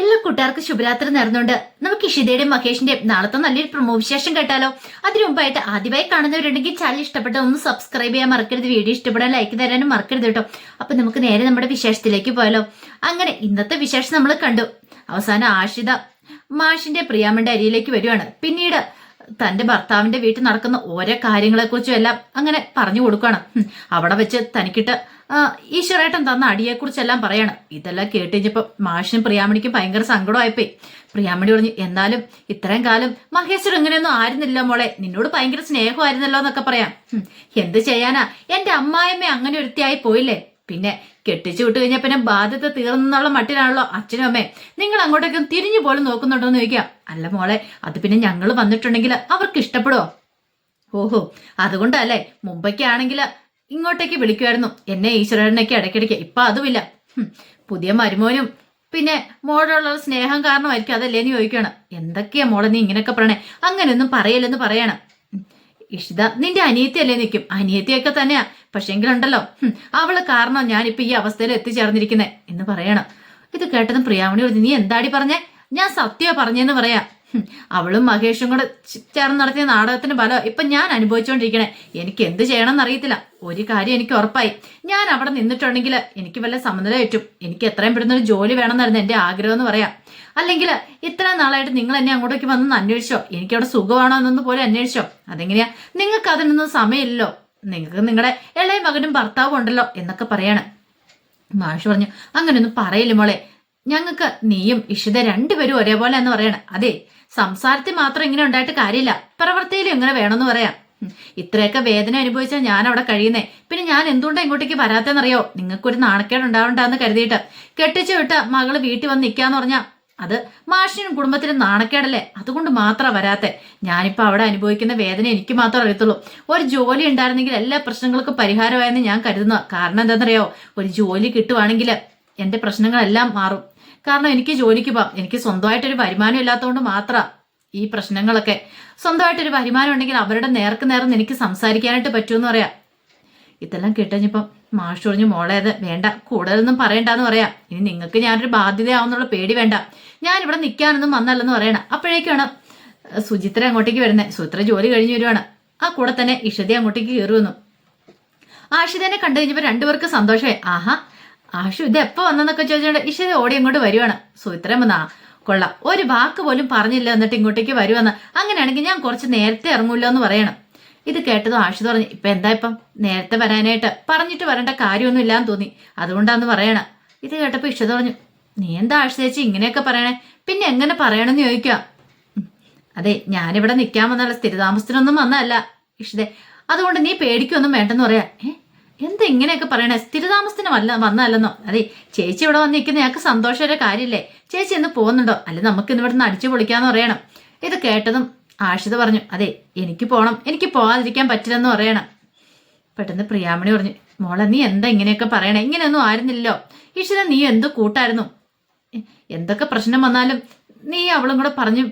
എല്ലാ കൂട്ടുകാർക്കും ശുഭരാത്രി നേർന്നുകൊണ്ട് നമുക്ക് ഇഷിതയുടെയും മഹേഷിന്റെയും നാളത്തെ നല്ലൊരു പ്രമോ വിശേഷം കേട്ടാലോ? അതിനു മുമ്പായിട്ട് ആദ്യമായി കാണുന്നവരുണ്ടെങ്കിൽ ചാനൽ ഇഷ്ടപ്പെട്ട ഒന്ന് സബ്സ്ക്രൈബ് ചെയ്യാൻ മറക്കരുത്. വീഡിയോ ഇഷ്ടപ്പെടാൻ ലൈക്ക് തരാനും മറക്കരുത് കേട്ടോ. അപ്പൊ നമുക്ക് നേരെ നമ്മുടെ വിശേഷത്തിലേക്ക് പോയാലോ? അങ്ങനെ ഇന്നത്തെ വിശേഷം നമ്മൾ കണ്ടു. അവസാനം ആഷിത മാഷിന്റെ പ്രിയാമ്മന്റെ അരിയിലേക്ക് വരുവാണ്. പിന്നീട് തന്റെ ഭർത്താവിന്റെ വീട്ടിൽ നടക്കുന്ന ഓരോ കാര്യങ്ങളെക്കുറിച്ചും എല്ലാം അങ്ങനെ പറഞ്ഞു കൊടുക്കുകയാണ്. ഹും, അവിടെ വെച്ച് തനിക്കിട്ട് ഈശ്വരേട്ടൻ തന്ന അടിയെക്കുറിച്ചെല്ലാം പറയാണ്. ഇതെല്ലാം കേട്ട് കഴിഞ്ഞപ്പോ മാഷിനും പ്രിയാമണിക്കും ഭയങ്കര സങ്കടമായിപ്പോയി. പ്രിയാമണി പറഞ്ഞു എന്നാലും ഇത്രയും കാലം മഹേശ്വർ ഇങ്ങനെയൊന്നും ആയിരുന്നില്ല മോളെ. നിന്നോട് ഭയങ്കര സ്നേഹമായിരുന്നല്ലോ എന്നൊക്കെ പറയാം. എന്ത് ചെയ്യാനാ? എന്റെ അമ്മായിമ്മ അങ്ങനെ ഒരുത്തിയായി പോയില്ലേ? പിന്നെ കെട്ടിച്ചു വിട്ട് കഴിഞ്ഞാൽ പിന്നെ ബാധ്യത തീർന്നുള്ള മട്ടിലാണല്ലോ അച്ഛനും അമ്മേ നിങ്ങൾ അങ്ങോട്ടേക്കും തിരിഞ്ഞു പോലും നോക്കുന്നുണ്ടോ എന്ന് ചോദിക്കാം. അല്ല മോളെ അത് പിന്നെ ഞങ്ങൾ വന്നിട്ടുണ്ടെങ്കിൽ അവർക്ക് ഇഷ്ടപ്പെടുവോ? ഓഹോ അതുകൊണ്ടല്ലേ മുമ്പൊക്കെയാണെങ്കിൽ ഇങ്ങോട്ടേക്ക് വിളിക്കുമായിരുന്നു. എന്നെ ഈശ്വരനൊക്കെ ഇടയ്ക്കിടയ്ക്ക്. ഇപ്പൊ അതുമില്ല. പുതിയ മരുമോനും പിന്നെ മോളോടുള്ള സ്നേഹം കാരണമായിരിക്കും അതല്ലേ നീ ചോദിക്കണം എന്തൊക്കെയാ മോളെ നീ ഇങ്ങനെയൊക്കെ പറയണേ? അങ്ങനെയൊന്നും പറയല്ലെന്ന് പറയണം. ഇഷിത നിന്റെ അനിയത്തിയല്ലേ നിൽക്കും അനിയത്തിയൊക്കെ തന്നെയാ. പക്ഷെങ്കിലുണ്ടല്ലോ അവൾ കാരണം ഞാനിപ്പോ ഈ അവസ്ഥയിൽ എത്തിച്ചേർന്നിരിക്കുന്നേ. എന്ന് പറയണം. ഇത് കേട്ടതും പ്രിയാമണി നീ എന്താടി പറഞ്ഞേ? ഞാൻ സത്യ പറഞ്ഞെന്ന് പറയാം. അവളും മഹേഷും കൂടെ ചേർന്ന് നടത്തിയ നാടകത്തിന് ഫലം ഇപ്പൊ ഞാൻ അനുഭവിച്ചുകൊണ്ടിരിക്കണേ എനിക്ക് എന്ത് ചെയ്യണമെന്ന് അറിയത്തില്ല. ഒരു കാര്യം എനിക്ക് ഉറപ്പായി. ഞാൻ അവിടെ നിന്നിട്ടുണ്ടെങ്കിൽ എനിക്ക് വല്ല സമനില പറ്റും. എനിക്ക് എത്രയും പെട്ടെന്ന് ഒരു ജോലി വേണമെന്നായിരുന്നു എന്റെ ആഗ്രഹം എന്ന് പറയാം. അല്ലെങ്കിൽ ഇത്ര നാളായിട്ട് നിങ്ങൾ എന്നെ അങ്ങോട്ടേക്ക് വന്നൊന്ന് അന്വേഷിച്ചോ. എനിക്ക് അവിടെ സുഖമാണോ എന്നൊന്ന് പോലെ അന്വേഷിച്ചോ. അതെങ്ങനെയാ? നിങ്ങൾക്ക് അതിനൊന്നും സമയമില്ലല്ലോ. നിങ്ങൾക്ക് നിങ്ങളുടെ ഇളയ മകനും ഭർത്താവും ഉണ്ടല്ലോ എന്നൊക്കെ പറയാണ്. മാഷ് പറഞ്ഞു അങ്ങനെയൊന്നും പറയില്ല മോളെ. ഞങ്ങൾക്ക് നീയും ഇഷിത രണ്ടുപേരും ഒരേപോലെ എന്ന് പറയണം. അതെ സംസാരത്തിൽ മാത്രം ഇങ്ങനെ ഉണ്ടായിട്ട് കാര്യമില്ല. പ്രവൃത്തിയിലും ഇങ്ങനെ വേണമെന്ന് പറയാം. ഇത്രയൊക്കെ വേദന അനുഭവിച്ചാൽ ഞാൻ അവിടെ കഴിയുന്നേ. പിന്നെ ഞാൻ എന്തുകൊണ്ടാണ് ഇങ്ങോട്ടേക്ക് വരാത്തെന്നറിയോ നിങ്ങൾക്കൊരു നാണക്കേട് ഉണ്ടാവണ്ടെന്ന് കരുതിയിട്ട്. കെട്ടിച്ചു വിട്ട മകൾ വീട്ടിൽ വന്ന് നിൽക്കാന്ന് പറഞ്ഞാ അത് മാഷിനും കുടുംബത്തിനും നാണക്കേടല്ലേ? അതുകൊണ്ട് മാത്രം വരാത്തെ. ഞാനിപ്പോ അവിടെ അനുഭവിക്കുന്ന വേദന എനിക്ക് മാത്രം അറിയത്തുള്ളൂ. ഒരു ജോലി ഉണ്ടായിരുന്നെങ്കിൽ എല്ലാ പ്രശ്നങ്ങൾക്കും പരിഹാരമായെന്ന് ഞാൻ കരുതുന്നു കാരണം എന്താണെന്നറിയോ? ഒരു ജോലി കിട്ടുവാണെങ്കിൽ എന്റെ പ്രശ്നങ്ങളെല്ലാം മാറും. കാരണം എനിക്ക് ജോലിക്ക് പോകാം എനിക്ക് സ്വന്തമായിട്ടൊരു വരുമാനം ഇല്ലാത്തതുകൊണ്ട് മാത്രം ഈ പ്രശ്നങ്ങളൊക്കെ. സ്വന്തമായിട്ടൊരു വരുമാനം ഉണ്ടെങ്കിൽ അവരുടെ നേർക്ക് നേരം എനിക്ക് സംസാരിക്കാനായിട്ട് പറ്റുമെന്ന് പറയാം. ഇതെല്ലാം കിട്ടഞ്ഞിപ്പം മാഷ് പറഞ്ഞു മോളെ അത് വേണ്ട. കൂടുതലൊന്നും പറയണ്ടെന്ന് പറയാം. ഇനി നിങ്ങൾക്ക് ഞാനൊരു ബാധ്യതയാവുന്നുള്ള പേടി വേണ്ട. ഞാൻ ഇവിടെ നിൽക്കാനൊന്നും വന്നല്ലെന്ന് പറയണം. അപ്പോഴേക്കാണ് സുചിത്ര അങ്ങോട്ടേക്ക് വരുന്നത്. സുചിത്ര ജോലി കഴിഞ്ഞ് വരുവാണ്. ആ കൂടെ തന്നെ ഇഷതി അങ്ങോട്ടേക്ക് കയറി വന്നു ആഷിതനെ കണ്ടു കഴിഞ്ഞപ്പോൾ രണ്ടുപേർക്ക് സന്തോഷമായി. ആഹാ ആഷു ഇത് എപ്പോ വന്നെന്നൊക്കെ ചോദിച്ചോണ്ട് ഈശ്വര ഓടി അങ്ങോട്ട് വരുവാണ്. സുമിത്രൻ വന്നാ. കൊള്ളാം. ഒരു വാക്ക് പോലും പറഞ്ഞില്ല എന്നിട്ട് ഇങ്ങോട്ടേക്ക് വരുവാന്ന്. അങ്ങനെയാണെങ്കിൽ ഞാൻ കുറച്ച് നേരത്തെ ഇറങ്ങൂല്ലോ എന്ന് പറയണം. ഇത് കേട്ടതും ആഷു പറഞ്ഞു ഇപ്പൊ എന്താ ഇപ്പം? നേരത്തെ വരാനായിട്ട് പറഞ്ഞിട്ട് വരേണ്ട കാര്യമൊന്നും ഇല്ലാന്ന് തോന്നി. അതുകൊണ്ടാന്ന് പറയണ. ഇത് കേട്ടപ്പോ ഇഷ പറഞ്ഞു നീ എന്താ ആഷു ചേച്ചി ഇങ്ങനെയൊക്കെ പറയണേ? പിന്നെ എങ്ങനെ പറയണമെന്ന് ചോദിക്കാം? അതെ ഞാനിവിടെ നിൽക്കാൻ വന്നല്ല സ്ഥിരതാമസത്തിനൊന്നും വന്നതല്ല ഇഷ്ടേ അതുകൊണ്ട് നീ പേടിക്കൊന്നും വേണ്ടെന്ന് പറയാ. ഏ? എന്താ ഇങ്ങനെയൊക്കെ പറയണേ? സ്ഥിരതാമസത്തിന് വല്ല വന്നതല്ലെന്നോ? അതെ ചേച്ചി ഇവിടെ വന്ന് നിൽക്കുന്ന ഞങ്ങൾക്ക് സന്തോഷയുടെ കാര്യമില്ലേ? ചേച്ചി ഇന്ന് പോകുന്നുണ്ടോ? അല്ലെ നമുക്ക് ഇന്ന് ഇവിടുന്ന് അടിച്ചു പൊളിക്കാന്ന് പറയണം. ഇത് കേട്ടതും ആഷിത പറഞ്ഞു അതെ എനിക്ക് പോകണം എനിക്ക് പോകാതിരിക്കാൻ പറ്റില്ലെന്ന് പറയണം. പെട്ടെന്ന് പ്രിയാമണി പറഞ്ഞു മോളെ നീ എന്താ ഇങ്ങനെയൊക്കെ പറയണേ? ഇങ്ങനെയൊന്നും ആയിരുന്നില്ലല്ലോ. ഈശ്വര നീ എന്തോ കൂട്ടായിരുന്നു? എന്തൊക്കെ പ്രശ്നം വന്നാലും നീ അവളും കൂടെ പറഞ്ഞു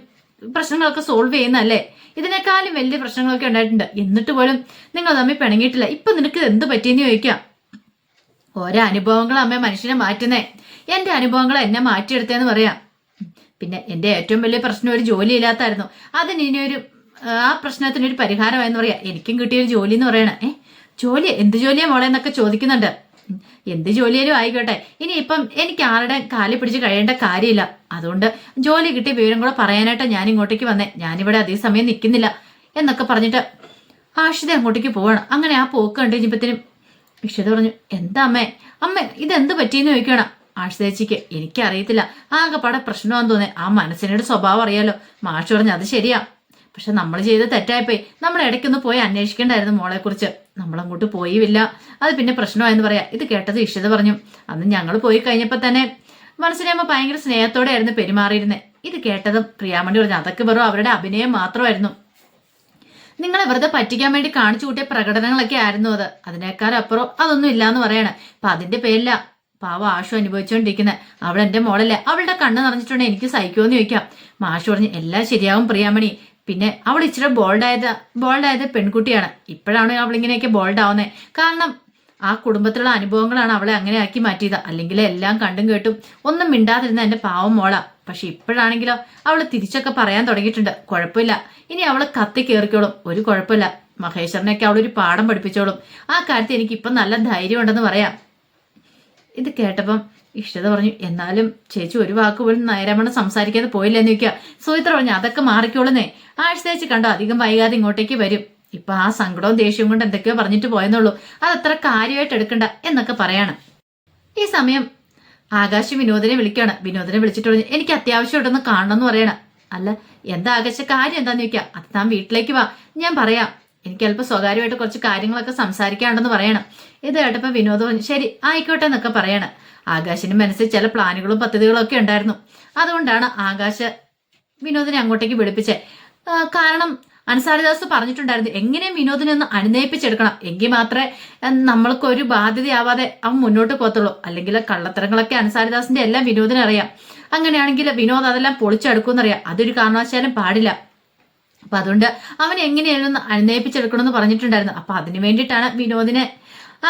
പ്രശ്നങ്ങളൊക്കെ സോൾവ് ചെയ്യുന്നല്ലേ ഇതിനേക്കാളും വലിയ പ്രശ്നങ്ങളൊക്കെ ഉണ്ടായിട്ടുണ്ട്. എന്നിട്ട് പോലും നിങ്ങൾ തമ്മിൽ പിണങ്ങിയിട്ടില്ല. ഇപ്പൊ നിനക്ക് എന്ത് പറ്റിയെന്ന് ചോദിക്കാം. ഓരോ അനുഭവങ്ങൾ അമ്മ മനുഷ്യനെ മാറ്റുന്നേ. എന്റെ അനുഭവങ്ങൾ എന്നെ മാറ്റിയെടുത്തേന്ന് പറയാം. പിന്നെ എന്റെ ഏറ്റവും വലിയ പ്രശ്നം ഒരു ജോലി ഇല്ലാത്തായിരുന്നു അതിന് ഇനി ഒരു ആ പ്രശ്നത്തിനൊരു പരിഹാരമായെന്ന് പറയാം. എനിക്കും കിട്ടിയൊരു ജോലി എന്ന് പറയണേ. ഏഹ് ജോലി എന്ത് ജോലിയാ മോളെന്നൊക്കെ ചോദിക്കുന്നുണ്ട്. എന്ത് ജോലിയാലും ആയിക്കോട്ടെ. ഇനി ഇപ്പം എനിക്ക് ആരുടെ കാലി പിടിച്ച് കഴിയേണ്ട കാര്യമില്ല. അതുകൊണ്ട് ജോലി കിട്ടിയ വിവരം കൂടെ പറയാനായിട്ട് ഞാൻ ഇങ്ങോട്ടേക്ക് വന്നേ. ഞാനിവിടെ അതേ സമയം നിൽക്കുന്നില്ല എന്നൊക്കെ പറഞ്ഞിട്ട് ആഷിത അങ്ങോട്ടേക്ക് പോവാണ്. അങ്ങനെ ആ പോക്ക് കണ്ടു കഴിഞ്ഞപ്പത്തിനും ഇഷിത പറഞ്ഞു എന്താ അമ്മേ? അമ്മ ഇതെന്ത് പറ്റിയെന്ന് ചോദിക്കണം ആഷിതേച്ചിക്ക് എനിക്കറിയത്തില്ല. ആകെപ്പാടെ പ്രശ്നമാണെന്ന് തോന്നേ ആ മനസ്സിനോട് സ്വഭാവം അറിയാലോ. മാഷ് പറഞ്ഞു അത് ശരിയാ. പക്ഷെ നമ്മൾ ചെയ്ത് തെറ്റായിപ്പോയി. നമ്മൾ ഇടയ്ക്കൊന്ന് പോയി അന്വേഷിക്കേണ്ടായിരുന്നു മോളെ കുറിച്ച് നമ്മളങ്ങോട്ട് പോയില്ല. അത് പിന്നെ പ്രശ്നമായെന്ന് പറയാം. ഇത് കേട്ടത് ഇഷിത പറഞ്ഞു. അന്ന് ഞങ്ങൾ പോയി കഴിഞ്ഞപ്പോൾ തന്നെ മനസ്സിലാകുമ്പോൾ ഭയങ്കര സ്നേഹത്തോടെ ആയിരുന്നു പെരുമാറിയിരുന്നത് ഇത് കേട്ടതും പ്രിയാമണി പറഞ്ഞു അതൊക്കെ വെറും അവരുടെ അഭിനയം മാത്രമായിരുന്നു. നിങ്ങളെ വെറുതെ പറ്റിക്കാൻ വേണ്ടി കാണിച്ചു കൂട്ടിയ പ്രകടനങ്ങളൊക്കെ ആയിരുന്നു അത്. അതിനേക്കാൾ അപ്പുറം അതൊന്നും ഇല്ലാന്ന് പറയണേ. അപ്പൊ അതിന്റെ പേരില്ല പാവ ആഷു അനുഭവിച്ചുകൊണ്ടിരിക്കുന്നത് അവൾ എന്റെ മോളല്ലേ? അവളുടെ കണ്ണ് നിറഞ്ഞിട്ടുണ്ടെങ്കിൽ എനിക്ക് സഹിക്കുമെന്ന് ചോദിക്കാം. മാഷു പറഞ്ഞു എല്ലാം ശരിയാവും പ്രിയാമണി. പിന്നെ അവൾ ഇച്ചിരി ബോൾഡ് ആയത് ബോൾഡ് ആയത് പെൺകുട്ടിയാണ്. ഇപ്പോഴാണ് അവൾ ഇങ്ങനെയൊക്കെ ബോൾഡ് ആവുന്നത് കാരണം ആ കുടുംബത്തിലുള്ള അനുഭവങ്ങളാണ് അവളെ അങ്ങനെ ആക്കി മാറ്റിയത്. അല്ലെങ്കിൽ എല്ലാം കണ്ടും കേട്ടും ഒന്നും മിണ്ടാതിരുന്ന എന്റെ പാവം മോള. പക്ഷെ ഇപ്പോഴാണെങ്കിലോ അവൾ തിരിച്ചൊക്കെ പറയാൻ തുടങ്ങിയിട്ടുണ്ട്. കുഴപ്പമില്ല. ഇനി അവൾ കത്തി കയറിക്കോളും ഒരു കുഴപ്പമില്ല. മഹേശ്വരനെയൊക്കെ അവളൊരു പാഠം പഠിപ്പിച്ചോളും. ആ കാര്യത്തിൽ എനിക്ക് ഇപ്പം നല്ല ധൈര്യം ഉണ്ടെന്ന് പറയാം. ഇത് കേട്ടപ്പം ഇഷ്ടത പറഞ്ഞു. എന്നാലും ചേച്ചി ഒരു വാക്ക് പോലും നേരമണം സംസാരിക്കാതെ പോയില്ല എന്ന് ചോദിക്കുക സുഹിത്ര പറഞ്ഞു. അതൊക്കെ മാറിക്കോളുന്നേ. ചേച്ചി കണ്ടോ? അധികം വൈകാതെ ഇങ്ങോട്ടേക്ക് വരും. ഇപ്പൊ ആ സങ്കടവും ദേഷ്യവും കൊണ്ട് എന്തൊക്കെയോ പറഞ്ഞിട്ട് പോയെന്നുള്ളൂ. അതത്ര കാര്യമായിട്ട് എടുക്കണ്ട എന്നൊക്കെ പറയാണ്. ഈ സമയം ആകാശ് വിനോദിനെ വിളിക്കാണ്. വിനോദിനെ വിളിച്ചിട്ട് പറഞ്ഞു എനിക്ക് അത്യാവശ്യമായിട്ടൊന്ന് കാണണം എന്ന് പറയണം. അല്ല എന്താ ആകാശ? കാര്യം എന്താന്ന് ചോദിക്കാം അത് താൻ വീട്ടിലേക്ക് വാ. ഞാൻ പറയാം. എനിക്ക് അല്പം സ്വകാര്യമായിട്ട് കുറച്ച് കാര്യങ്ങളൊക്കെ സംസാരിക്കാണ്ടെന്ന് പറയണം. ഇത് കേട്ടപ്പോ വിനോദവും ശരി ആയിക്കോട്ടെ എന്നൊക്കെ പറയണം. ആകാശിന്റെ മനസ്സിൽ ചില പ്ലാനുകളും പദ്ധതികളും ഒക്കെ ഉണ്ടായിരുന്നു. അതുകൊണ്ടാണ് ആകാശ് വിനോദിനെ അങ്ങോട്ടേക്ക് വിളിപ്പിച്ചത് കാരണം അൻസാരിദാസ് പറഞ്ഞിട്ടുണ്ടായിരുന്നു എങ്ങനെ വിനോദിനെ ഒന്ന് അനുനയിപ്പിച്ചെടുക്കണം? എങ്കിൽ മാത്രമേ നമ്മൾക്ക് ഒരു ബാധ്യതയാവാതെ അവൻ മുന്നോട്ട് പോകത്തുള്ളൂ. അല്ലെങ്കിൽ കള്ളത്തരങ്ങളൊക്കെ അൻസാരിദാസിന്റെ എല്ലാം വിനോദിനെ അറിയാം അങ്ങനെയാണെങ്കിൽ വിനോദ് അതെല്ലാം പൊളിച്ചെടുക്കുമെന്നറിയാം. അതൊരു കാരണവശാലും പാടില്ല. അപ്പൊ അതുകൊണ്ട് അവൻ എങ്ങനെയാണെന്ന് അനുനയിപ്പിച്ചെടുക്കണമെന്ന് പറഞ്ഞിട്ടുണ്ടായിരുന്നു. അപ്പൊ അതിനു വേണ്ടിയിട്ടാണ് വിനോദിനെ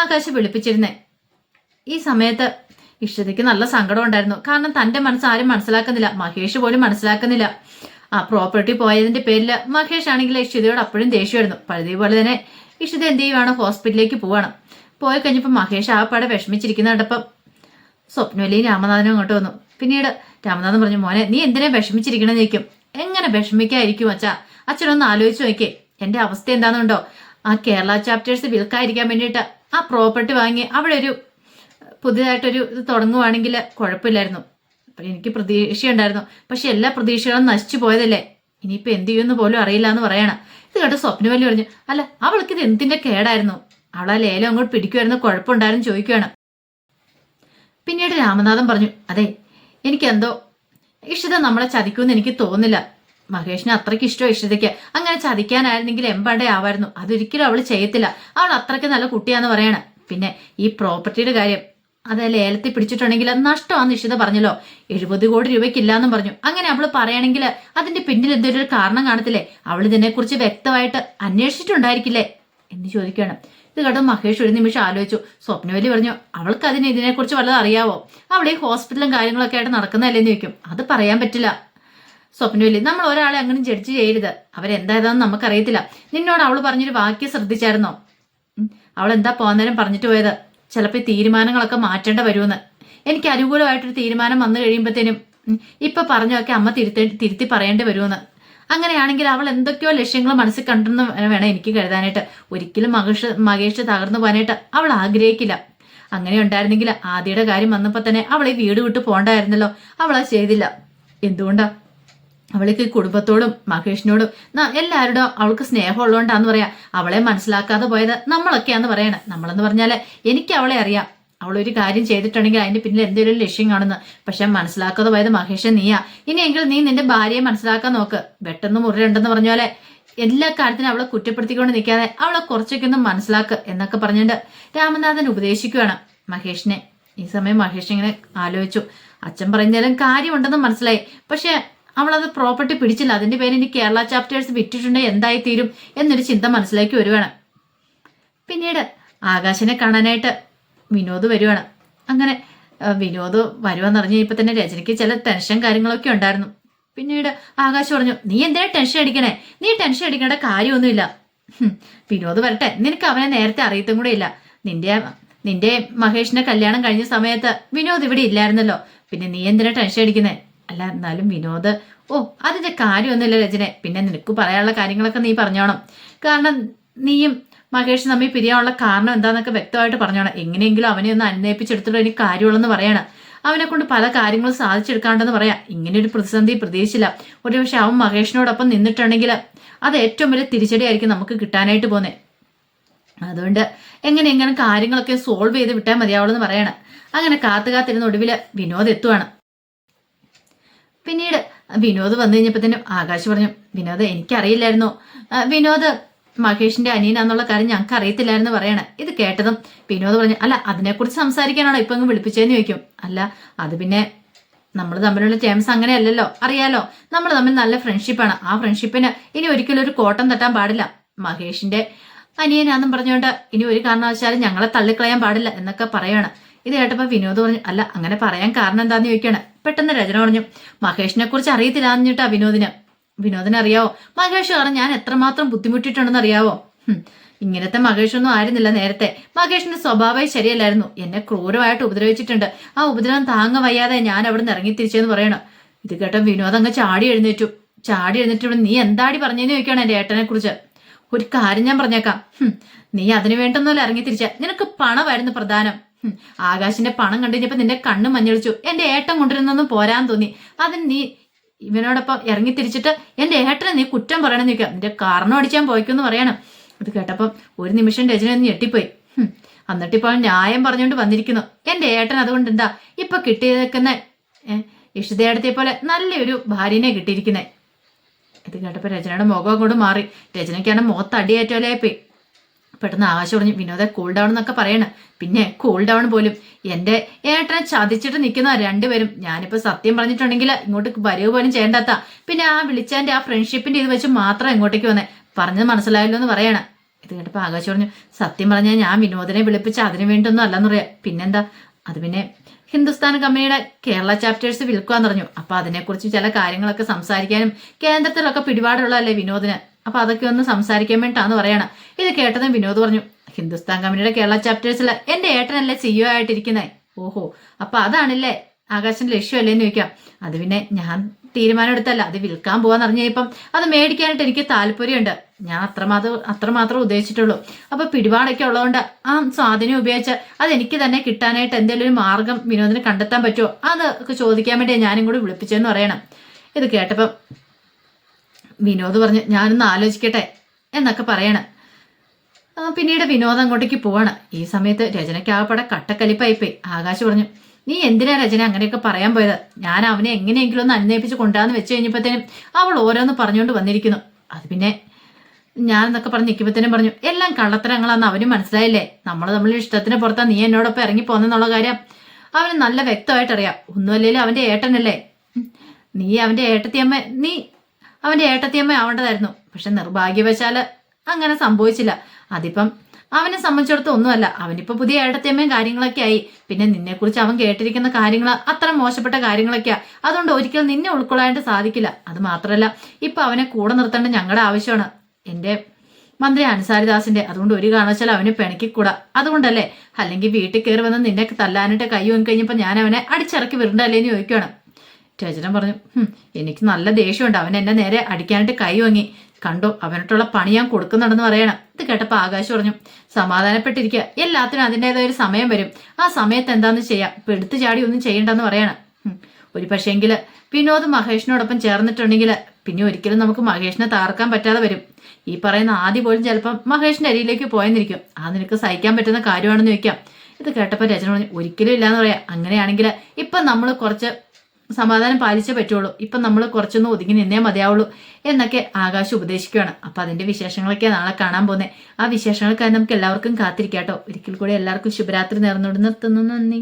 ആകാശ് വിളിപ്പിച്ചിരുന്നത് ഈ സമയത്ത് ഇഷ്ടതയ്ക്ക് നല്ല സങ്കടം ഉണ്ടായിരുന്നു. കാരണം തന്റെ മനസ്സ് ആരും മനസ്സിലാക്കുന്നില്ല. മഹേഷ് പോലും മനസ്സിലാക്കുന്നില്ല. ആ പ്രോപ്പർട്ടി പോയതിന്റെ പേരിൽ മഹേഷ് ആണെങ്കിൽ ഇഷിതയോട് അപ്പോഴും ദേഷ്യമായിരുന്നു. പഴയ പോലെ തന്നെ ഇഷിത എന്ത് ചെയ്യുവാണ്? ഹോസ്പിറ്റലിലേക്ക് പോവാണ്. പോയി കഴിഞ്ഞപ്പോൾ മഹേഷ് ആ പാടെ വിഷമിച്ചിരിക്കുന്ന കണ്ടപ്പം സ്വപ്നവലിയും രാമനാഥനും അങ്ങോട്ട് വന്നു. പിന്നീട് രാമനാഥൻ പറഞ്ഞു മോനെ നീ എന്തിനാ വിഷമിച്ചിരിക്കണമെന്ന് ചോദിക്കും. എങ്ങനെ വിഷമിക്കായിരിക്കും അച്ഛാ? അച്ഛനൊന്ന് ആലോചിച്ച് നോക്കിയേ. എന്റെ അവസ്ഥ എന്താണെന്നുണ്ടോ? ആ കേരള ചാപ്റ്റേഴ്സ് വിൽക്കാതിരിക്കാൻ വേണ്ടിയിട്ട് ആ പ്രോപ്പർട്ടി വാങ്ങി അവിടെ ഒരു പുതിയതായിട്ടൊരു ഇത് തുടങ്ങുവാണെങ്കിൽ കുഴപ്പമില്ലായിരുന്നു. അപ്പം എനിക്ക് പ്രതീക്ഷയുണ്ടായിരുന്നു. പക്ഷെ എല്ലാ പ്രതീക്ഷകളും നശിച്ചു പോയതല്ലേ? ഇനിയിപ്പോ എന്ത് ചെയ്യുമെന്ന് പോലും അറിയില്ല എന്ന് പറയണം. ഇത് കേട്ട് സ്വപ്നവല്ലി പറഞ്ഞു അല്ല അവൾക്ക് ഇത് എന്തിന്റെ കേടായിരുന്നു? അവളാ ലേലം അങ്ങോട്ട് പിടിക്കുമായിരുന്നു കുഴപ്പമുണ്ടായിരുന്നു ചോദിക്കുകയാണ് പിന്നീട് രാമനാഥൻ പറഞ്ഞു അതെ എനിക്കെന്തോ ഇഷിത നമ്മളെ ചതിക്കുമെന്ന് എനിക്ക് തോന്നുന്നില്ല. മഹേഷിന് അത്രയ്ക്ക് ഇഷ്ടം ഇഷ്ടതയ്ക്ക്. അങ്ങനെ ചതിക്കാനായിരുന്നെങ്കിൽ എമ്പാടെ ആവായിരുന്നു. അതൊരിക്കലും അവൾ ചെയ്യത്തില്ല. അവൾ അത്രയ്ക്ക് നല്ല കുട്ടിയാന്ന് പറയണം. പിന്നെ ഈ പ്രോപ്പർട്ടിയുടെ കാര്യം അത് ലേലത്തിൽ പിടിച്ചിട്ടുണ്ടെങ്കിൽ അത് നഷ്ടമാണെന്ന് ഇഷിത പറഞ്ഞല്ലോ. എഴുപത് കോടി രൂപയ്ക്കില്ലാന്നും പറഞ്ഞു. അങ്ങനെ അവൾ പറയണമെങ്കിൽ അതിന്റെ പിന്നിൽ എന്തെങ്കിലും കാരണം കാണത്തില്ലേ? അവൾ ഇതിനെക്കുറിച്ച് വ്യക്തമായിട്ട് അന്വേഷിച്ചിട്ടുണ്ടായിരിക്കില്ലേ? എന്ന് ചോദിക്കുകയാണ്. ഇത് കേട്ടോ മഹേഷ് ഒരു നിമിഷം ആലോചിച്ചു. സ്വപ്നവലി പറഞ്ഞു അവൾക്ക് അതിന് ഇതിനെക്കുറിച്ച് വല്ലതും അറിയാവോ? അവൾ ഈ ഹോസ്പിറ്റലും കാര്യങ്ങളൊക്കെ ആയിട്ട് നടക്കുന്നതല്ലേന്ന് ചോദിക്കും. അത് പറയാൻ പറ്റില്ല. സ്വപ്നവലി നമ്മൾ ഒരാളെ അങ്ങനെ ജഡ്ജ് ചെയ്യരുത്. അവരെന്തായതാന്ന് നമുക്കറിയത്തില്ല. നിന്നോട് അവൾ പറഞ്ഞൊരു വാക്യം ശ്രദ്ധിച്ചായിരുന്നോ? അവൾ എന്താ പോകുന്നേരം പറഞ്ഞിട്ട് പോയത്? ചിലപ്പോൾ തീരുമാനങ്ങളൊക്കെ മാറ്റേണ്ട വരുമെന്ന് എനിക്ക് അനുകൂലമായിട്ടൊരു തീരുമാനം വന്നു കഴിയുമ്പോഴത്തേനും ഇപ്പൊ പറഞ്ഞൊക്കെ അമ്മ തിരുത്തി തിരുത്തി പറയേണ്ടി വരുമെന്ന് അങ്ങനെയാണെങ്കിൽ അവൾ എന്തൊക്കെയോ ലക്ഷ്യങ്ങൾ മനസ്സിൽ കണ്ടെന്ന് വേണം എനിക്ക് കരുതാനായിട്ട്. ഒരിക്കലും മഹേഷ് മഹേഷ് തകർന്നു പോകാനായിട്ട് അവൾ ആഗ്രഹിക്കില്ല. അങ്ങനെ ഉണ്ടായിരുന്നെങ്കിൽ ആദ്യയുടെ കാര്യം വന്നപ്പോൾ തന്നെ അവളെ വീട് വിട്ട് പോകണ്ടായിരുന്നല്ലോ അവളാ ചെയ്തില്ല. എന്തുകൊണ്ടാ? അവൾക്ക് കുടുംബത്തോടും മഹേഷിനോടും എല്ലാവരോടും അവൾക്ക് സ്നേഹം ഉള്ളതുകൊണ്ടാന്ന് പറയാ. അവളെ മനസ്സിലാക്കാതെ പോയത് നമ്മളൊക്കെയാന്ന് പറയണേ. നമ്മളെന്ന് പറഞ്ഞാൽ എനിക്ക് അവളെ അറിയാം. അവളൊരു കാര്യം ചെയ്തിട്ടുണ്ടെങ്കിൽ അതിന്റെ പിന്നിൽ എന്തെങ്കിലും ലക്ഷ്യം കാണുന്നു. പക്ഷെ മനസ്സിലാക്കാതെ പോയത് മഹേഷ് നീയാ. ഇനിയെങ്കിൽ നീ നിന്റെ ഭാര്യയെ മനസ്സിലാക്കാൻ നോക്ക്. വെട്ടെന്ന് മുറിയുണ്ടെന്ന് പറഞ്ഞ പോലെ എല്ലാ കാര്യത്തിനും അവളെ കുറ്റപ്പെടുത്തിക്കൊണ്ട് നിൽക്കാതെ അവളെ കുറച്ചൊക്കെ ഒന്ന് മനസ്സിലാക്ക് എന്നൊക്കെ പറഞ്ഞിട്ട് രാമനാഥൻ ഉപദേശിക്കുകയാണ് മഹേഷിനെ. ഈ സമയം മഹേഷ് ഇങ്ങനെ ആലോചിച്ചു. അച്ഛൻ പറഞ്ഞാലും കാര്യമുണ്ടെന്ന് മനസ്സിലായി. പക്ഷെ അവളത് പ്രോപ്പർട്ടി പിടിച്ചില്ല. അതിന്റെ പേര് ഇനി കേരള ചാപ്റ്റേഴ്സ് വിറ്റിട്ടുണ്ടെങ്കിൽ എന്തായി തീരും എന്നൊരു ചിന്ത മനസ്സിലേക്ക് വരുവാണ്. പിന്നീട് ആകാശിനെ കാണാനായിട്ട് വിനോദ് വരുവാണ്. അങ്ങനെ വിനോദ് വരുവാന്ന് അറിഞ്ഞ ഇപ്പൊ തന്നെ രചനയ്ക്ക് ചില ടെൻഷൻ കാര്യങ്ങളൊക്കെ ഉണ്ടായിരുന്നു. പിന്നീട് ആകാശ് പറഞ്ഞു നീ എന്തിനാ ടെൻഷൻ അടിക്കണേ? നീ ടെൻഷൻ അടിക്കേണ്ട കാര്യമൊന്നുമില്ല. വിനോദ് വരട്ടെ. നിനക്ക് അവനെ നേരത്തെ അറിയത്തും കൂടെ ഇല്ല. നിന്റെ നിന്റെ മഹേഷിന്റെ കല്യാണം കഴിഞ്ഞ സമയത്ത് വിനോദ് ഇവിടെ ഇല്ലായിരുന്നല്ലോ. പിന്നെ നീ എന്തിനാ ടെൻഷൻ അടിക്കുന്നേ? അല്ല എന്നാലും വിനോദ് ഓ അതിന്റെ കാര്യമൊന്നുമില്ല രചന പിന്നെ നിനക്ക് പറയാനുള്ള കാര്യങ്ങളൊക്കെ നീ പറഞ്ഞോണം. കാരണം നീയും മഹേഷ് തമ്മിൽ പിരിയാനുള്ള കാരണം എന്താന്നൊക്കെ വ്യക്തമായിട്ട് പറഞ്ഞോണം. എങ്ങനെയെങ്കിലും അവനെ ഒന്ന് അന്വേഷിച്ചെടുത്തിട്ട് എനിക്ക് കാര്യമുള്ളെന്ന് പറയണം. അവനെ കൊണ്ട് പല കാര്യങ്ങളും സാധിച്ചെടുക്കാണ്ടെന്ന് പറയാം. ഇങ്ങനെ ഒരു പ്രതിസന്ധി പ്രതീക്ഷിച്ചില്ല. ഒരു പക്ഷെ അവൻ മഹേഷിനോടൊപ്പം നിന്നിട്ടുണ്ടെങ്കിൽ അത് ഏറ്റവും വലിയ തിരിച്ചടിയായിരിക്കും നമുക്ക് കിട്ടാനായിട്ട് പോന്നേ അതുകൊണ്ട് എങ്ങനെ എങ്ങനെ കാര്യങ്ങളൊക്കെ സോൾവ് ചെയ്ത് വിട്ടാൽ മതിയാവുള്ളൂ എന്ന് പറയണം. അങ്ങനെ കാത്തു കാത്തിരുന്ന ഒടുവിൽ വിനോദ് എത്തുവാണ്. പിന്നീട് വിനോദ് വന്നു തന്നെ ആകാശ് പറഞ്ഞു വിനോദ് എനിക്കറിയില്ലായിരുന്നു. വിനോദ് മഹേഷിന്റെ അനിയനാന്നുള്ള കാര്യം ഞങ്ങൾക്ക് അറിയത്തില്ലായിരുന്നു പറയണേ. ഇത് കേട്ടതും വിനോദ് പറഞ്ഞു അല്ല അതിനെക്കുറിച്ച് സംസാരിക്കാനാണോ ഇപ്പൊ അങ്ങ് വിളിപ്പിച്ചതെന്ന് ചോദിക്കും. അല്ല അത് പിന്നെ നമ്മൾ തമ്മിലുള്ള ടേംസ് അങ്ങനെയല്ലല്ലോ അറിയാലോ. നമ്മൾ തമ്മിൽ നല്ല ഫ്രണ്ട്ഷിപ്പാണ്. ആ ഫ്രണ്ട്ഷിപ്പിന് ഇനി ഒരിക്കലും ഒരു കോട്ടം തട്ടാൻ പാടില്ല. മഹേഷിന്റെ അനിയനാന്നും പറഞ്ഞുകൊണ്ട് ഇനി ഒരു കാരണവശാലും ഞങ്ങളെ തള്ളിക്കളയാൻ പാടില്ല എന്നൊക്കെ പറയാണ്. ഇത് കേട്ടപ്പോ വിനോദ് പറഞ്ഞു അല്ല അങ്ങനെ പറയാൻ കാരണം എന്താന്ന് ചോദിക്കാണ് പെട്ടെന്ന് രചന പറഞ്ഞു മഹേഷിനെ കുറിച്ച് അറിയത്തില്ല എന്നിട്ടാ വിനോദിന്. വിനോദിന് അറിയാവോ? മഹേഷ് കാരണം ഞാൻ എത്രമാത്രം ബുദ്ധിമുട്ടിയിട്ടുണ്ടെന്ന് അറിയാവോ? ഇങ്ങനത്തെ മഹേഷൊന്നും ആയിരുന്നില്ല നേരത്തെ. മഹേഷിന്റെ സ്വഭാവം ശരിയല്ലായിരുന്നു. എന്നെ ക്രൂരമായിട്ട് ഉപദ്രവിച്ചിട്ടുണ്ട്. ആ ഉപദ്രവം താങ്ങ വയ്യാതെ ഞാൻ അവിടെ നിന്ന് ഇറങ്ങി തിരിച്ചെന്ന് പറയണം. ഇത് കേട്ട വിനോദ് അങ്ങ് ചാടി എഴുന്നേറ്റു. ചാടി എഴുന്നേറ്റ് നീ എന്താടി പറഞ്ഞെന്ന് ചോദിക്കണം എന്റെ ഏട്ടനെ കുറിച്ച്? ഒരു കാര്യം ഞാൻ പറഞ്ഞേക്കാം. നീ അതിനു വേണ്ടൊന്നുമല്ല ഇറങ്ങി തിരിച്ച നിനക്ക് പണമായിരുന്നു പ്രധാനം. ആകാശിന്റെ പണം കണ്ടു കഴിഞ്ഞപ്പോൾ നിന്റെ കണ്ണ് മഞ്ഞളിച്ചു. എന്റെ ഏട്ടൻ കൊണ്ടുവരുന്നൊന്നും പോരാൻ തോന്നി. അതിന് നീ ഇവനോടൊപ്പം ഇറങ്ങി തിരിച്ചിട്ട് എന്റെ ഏട്ടനെ നീ കുറ്റം പറയണമെന്ന് നിൽക്കാം നിന്റെ കാരണം അടിച്ചാൻ പോയിക്കുമെന്ന് പറയണം. ഇത് കേട്ടപ്പം ഒരു നിമിഷം രചന ഒന്ന് ഞെട്ടിപ്പോയി. എന്നിട്ടിപ്പോൾ ന്യായം പറഞ്ഞുകൊണ്ട് വന്നിരിക്കുന്നു. എന്റെ ഏട്ടൻ അതുകൊണ്ട് എന്താ ഇപ്പൊ കിട്ടിയേക്കുന്ന ഇഷിതയടത്തെ പോലെ നല്ലൊരു ഭാര്യനെ കിട്ടിയിരിക്കുന്നേ. ഇത് കേട്ടപ്പോൾ രചനയുടെ മുഖം അങ്ങോട്ട് മാറി. രചനയ്ക്കാണ് മുഖത്ത് അടിയേറ്റോലായിപ്പോയി പെട്ടെന്ന് ആകാശം പറഞ്ഞു വിനോദ കൂൾ ഡൗൺ എന്നൊക്കെ പറയണ. പിന്നെ കൂൾ ഡൗൺ പോലും. എന്റെ ഏട്ടനെ ചതിച്ചിട്ട് നിൽക്കുന്ന രണ്ടുപേരും ഞാനിപ്പോ സത്യം പറഞ്ഞിട്ടുണ്ടെങ്കിൽ ഇങ്ങോട്ട് വരവ് പോലും ചെയ്യേണ്ടാത്ത. പിന്നെ ആ വിളിച്ചാന്റെ ആ ഫ്രണ്ട്ഷിപ്പിന്റെ ഇത് വെച്ച് മാത്രം ഇങ്ങോട്ടേക്ക് വന്നേ? പറഞ്ഞത് മനസ്സിലായല്ലോ എന്ന് പറയണ. ഇത് കേട്ടപ്പോൾ ആകാശം പറഞ്ഞു സത്യം പറഞ്ഞാൽ ഞാൻ വിനോദനെ വിളിപ്പിച്ച് അതിനു വേണ്ടിയൊന്നും അല്ലെന്ന് പറയാം. പിന്നെന്താ? അത് പിന്നെ ഹിന്ദുസ്ഥാൻ കമ്പനിയുടെ കേരള ചാപ്റ്റേഴ്സ് വിൽക്കുവാന്ന് പറഞ്ഞു. അപ്പൊ അതിനെക്കുറിച്ച് ചില കാര്യങ്ങളൊക്കെ സംസാരിക്കാനും കേന്ദ്രത്തിലൊക്കെ പിടിപാടുള്ളതല്ലേ വിനോദിന്? അപ്പൊ അതൊക്കെ ഒന്ന് സംസാരിക്കാൻ വേണ്ടിട്ടാന്ന് പറയണം. ഇത് കേട്ടതും വിനോദ് പറഞ്ഞു ഹിന്ദുസ്ഥാൻ കമ്പനിയുടെ കേരള ചാപ്റ്റേഴ്സിൽ എന്റെ ഏട്ടനല്ലേ സിഇഒ ആയിട്ടിരിക്കുന്നേ? ഓഹോ അപ്പൊ അതാണല്ലേ ആകാശന്റെ ലക്ഷ്യമല്ലേ എന്ന് ചോദിക്കാം. അത് പിന്നെ ഞാൻ തീരുമാനം എടുത്തല്ല അത് വിൽക്കാൻ പോവാന്ന് അറിഞ്ഞപ്പം അത് മേടിക്കാനായിട്ട് എനിക്ക് താല്പര്യമുണ്ട്. ഞാൻ അത്രമാത്രം അത്രമാത്രം ഉദ്ദേശിച്ചിട്ടുള്ളൂ. അപ്പൊ പിടിപാടൊക്കെ ഉള്ളതുകൊണ്ട് ആ സ്വാധീനം ഉപയോഗിച്ച് അത് എനിക്ക് തന്നെ കിട്ടാനായിട്ട് എന്തെങ്കിലും ഒരു മാർഗം വിനോദിന് കണ്ടെത്താൻ പറ്റുമോ? അതൊക്കെ ചോദിക്കാൻ വേണ്ടി ഞാനും കൂടി വിളിപ്പിച്ചെന്ന് പറയണം. ഇത് കേട്ടപ്പം വിനോദ് പറഞ്ഞു ഞാനൊന്ന് ആലോചിക്കട്ടെ എന്നൊക്കെ പറയണ. പിന്നീട് വിനോദ് അങ്ങോട്ടേക്ക് പോവാണ്. ഈ സമയത്ത് രചനയ്ക്ക് ആകപ്പെടെ കട്ടക്കലിപ്പായിപ്പോയി. ആകാശ് പറഞ്ഞു നീ എന്തിനാ രചന അങ്ങനെയൊക്കെ പറയാൻ പോയത്? ഞാൻ അവനെ എങ്ങനെയെങ്കിലും ഒന്ന് അനുനയിപ്പിച്ച് കൊണ്ടാന്ന് വെച്ച് കഴിഞ്ഞപ്പോഴത്തേനും അവൾ ഓരോന്ന് പറഞ്ഞുകൊണ്ട് വന്നിരിക്കുന്നു. അത് പിന്നെ ഞാൻ എന്നൊക്കെ പറഞ്ഞ് നിൽക്കുമ്പോഴത്തേനും പറഞ്ഞു എല്ലാം കള്ളത്തരങ്ങളാന്ന് അവനും മനസ്സിലായില്ലേ? നമ്മൾ നമ്മളെ ഇഷ്ടത്തിന് പുറത്താ നീ എന്നോടൊപ്പം ഇറങ്ങി പോന്നെന്നുള്ള കാര്യം അവന് നല്ല വ്യക്തമായിട്ട് അറിയാം ഒന്നുമല്ലേലും അവന്റെ ഏട്ടനല്ലേ. നീ അവന്റെ ഏട്ടത്തിയമ്മ നീ അവന്റെ ഏട്ടത്തിയമ്മ ആവേണ്ടതായിരുന്നു. പക്ഷെ നിർഭാഗ്യവശാൽ അങ്ങനെ സംഭവിച്ചില്ല. അതിപ്പം അവനെ സംബന്ധിച്ചിടത്തോളം ഒന്നുമല്ല. അവനിപ്പോൾ പുതിയ ഏട്ടത്തിയമ്മയും കാര്യങ്ങളൊക്കെ ആയി. പിന്നെ നിന്നെക്കുറിച്ച് അവൻ കേട്ടിരിക്കുന്ന കാര്യങ്ങൾ അത്ര മോശപ്പെട്ട കാര്യങ്ങളൊക്കെയാ. അതുകൊണ്ട് ഒരിക്കലും നിന്നെ ഉൾക്കൊള്ളാനായിട്ട് സാധിക്കില്ല. അത് മാത്രമല്ല ഇപ്പം അവനെ കൂടെ നിർത്തേണ്ട ഞങ്ങളുടെ ആവശ്യമാണ്. എന്റെ മന്ത്രി അൻസാരിദാസിന്റെ. അതുകൊണ്ട് ഒരു കാരണവശാൽ അവനെ പിണക്കിക്കൂടാ. അതുകൊണ്ടല്ലേ? അല്ലെങ്കിൽ വീട്ടിൽ കയറി വന്ന് നിന്നെ തല്ലാനായിട്ട് കൈ വാങ്ങി കഴിഞ്ഞപ്പോൾ ഞാൻ അവനെ അടിച്ചിറക്കി വിടണ്ടല്ലേ എന്ന് ചോദിക്കുകയാണ് രചന പറഞ്ഞു എനിക്ക് നല്ല ദേഷ്യമുണ്ട്. അവൻ എന്നെ നേരെ അടിക്കാനായിട്ട് കൈ വാങ്ങി. കണ്ടോ അവനോട്ടുള്ള പണി ഞാൻ കൊടുക്കുന്നുണ്ടെന്ന് പറയണം. ഇത് കേട്ടപ്പോൾ ആകാശ് പറഞ്ഞു സമാധാനപ്പെട്ടിരിക്കുക. എല്ലാത്തിനും അതിന്റെതായ ഒരു സമയം വരും. ആ സമയത്ത് എന്താന്ന് ചെയ്യാം? ഇപ്പൊ എടുത്തു ചാടി ഒന്നും ചെയ്യണ്ടെന്ന് പറയണം. ഒരു പക്ഷേങ്കിൽ വിനോദ് മഹേഷിനോടൊപ്പം ചേർന്നിട്ടുണ്ടെങ്കിൽ പിന്നെ ഒരിക്കലും നമുക്ക് മഹേഷിനെ താർക്കാൻ പറ്റാതെ വരും. ഈ പറയുന്ന ആദ്യ പോലും ചിലപ്പം മഹേഷിന്റെ അരിയിലേക്ക് പോയെന്നിരിക്കും. ആ നിനക്ക് സഹിക്കാൻ പറ്റുന്ന കാര്യമാണെന്ന് ചോദിക്കാം. ഇത് കേട്ടപ്പോൾ രചന പറഞ്ഞു ഒരിക്കലും ഇല്ലാന്ന് പറയാം. അങ്ങനെയാണെങ്കിൽ ഇപ്പം നമ്മൾ കുറച്ച് സമാധാനം പാലിച്ചേ പറ്റുള്ളൂ. ഇപ്പം നമ്മൾ കുറച്ചൊന്ന് ഒതുങ്ങി നിന്നേ മതിയാവുള്ളൂ എന്നൊക്കെ ആകാശ് ഉപദേശിക്കുകയാണ്. അപ്പം അതിന്റെ വിശേഷങ്ങളൊക്കെ നാളെ കാണാൻ പോകുന്നത് ആ വിശേഷങ്ങൾക്കായി നമുക്ക് എല്ലാവർക്കും കാത്തിരിക്കാട്ടോ. ഒരിക്കൽ കൂടി എല്ലാവർക്കും ശുഭരാത്രി നേർന്നുകൊണ്ട് നിർത്തുന്നു. നന്ദി.